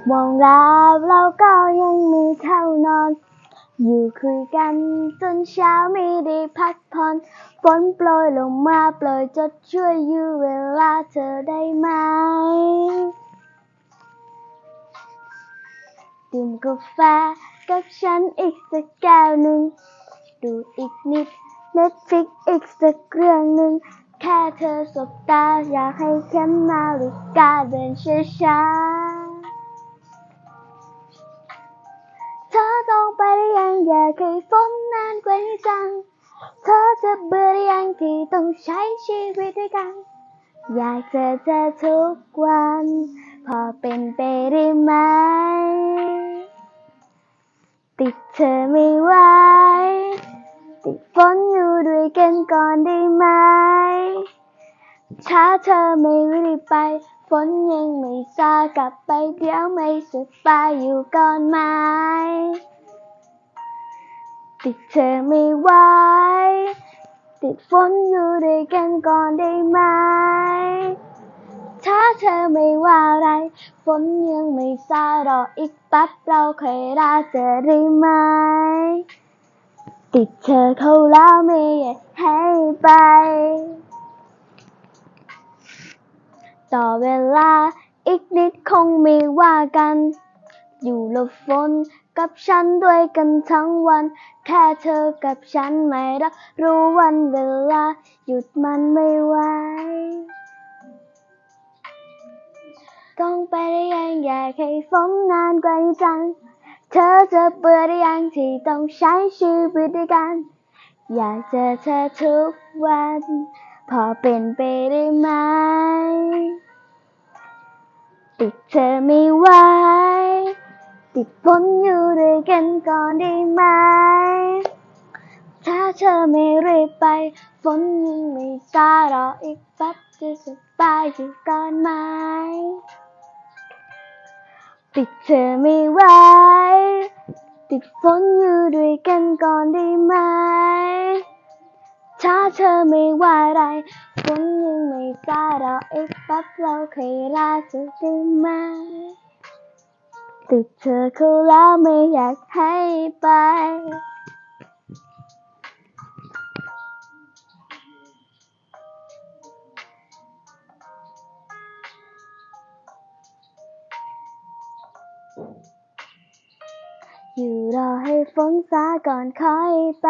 หกโมงแล้วเราก็ยังมีเข้านอน อยู่คุยกันจนเช้าไม่ได้พักผ่อนฝนโปรยลงมาโปรยจดช่วยอยู่เวลาเธอได้ไหมดื่มกาแฟกับฉันอีกสักแก้วหนึ่ง ดูอีกนิดเน็ตฟิกอีกสักเรื่องหนึ่ง แค่เธอสบตาอยากให้เข็มนาฬิกาเดินช้าๆ อยากให้ฝนนานกว่านี้จัง เธอจะเบื่อหรือยังที่ต้องใช้ชีวิตด้วยกัน อยากเจอเธอทุกวัน พอเป็นไปได้ไหม ติดเธอไม่ไหว ติดฝนอยู่ด้วยกันก่อนได้ไหม ช้าเธอไม่รีบไป ฝนยังไม่ซากลับไปเดี๋ยวไม่สบายอยู่ก่อนไหม ติดเธอไม่ไหวติดฝนอยู่ด้วยกันก่อนได้ไหม ถ้าเธอไม่ว่าอะไร ฝนยังไม่ซารออีกแป๊บเราเคยรักเธอได้ไหม ติดเธอเขาแล้วไม่อยากให้ไป ต่อเวลาอีกนิดคงไม่ว่ากัน อยู่หลบฝนกับฉันด้วยกันทั้งวัน แค่เธอกับฉันไม่รับรู้วันเวลา หยุดมันไม่ไหวต้องไปได้ยังอยากให้ฝนนานกว่านี้จัง เธอจะเบื่อได้ยังที่ต้องใช้ชีวิตด้วยกัน อยากเจอเธอทุกวัน พอเป็นไปได้ไหมติดเธอไม่ไหว ติดฝนอยู่ด้วยกันก่อนได้ไหม ถ้าเธอไม่รีบไป ฝนยังไม่ซารออีกแป๊บจะสบายอยู่ก่อนไหม ติดเธอไม่ไหว ติดฝนอยู่ด้วยกันก่อนได้ไหม ถ้าเธอไม่ว่าอะไร ฝนยังไม่ซารออีกแป๊บเราเคยรักเธอได้ไหม ติดเธอเข้าแล้วไม่อยากให้ไป อยู่รอให้ฝนซาก่อนค่อยไป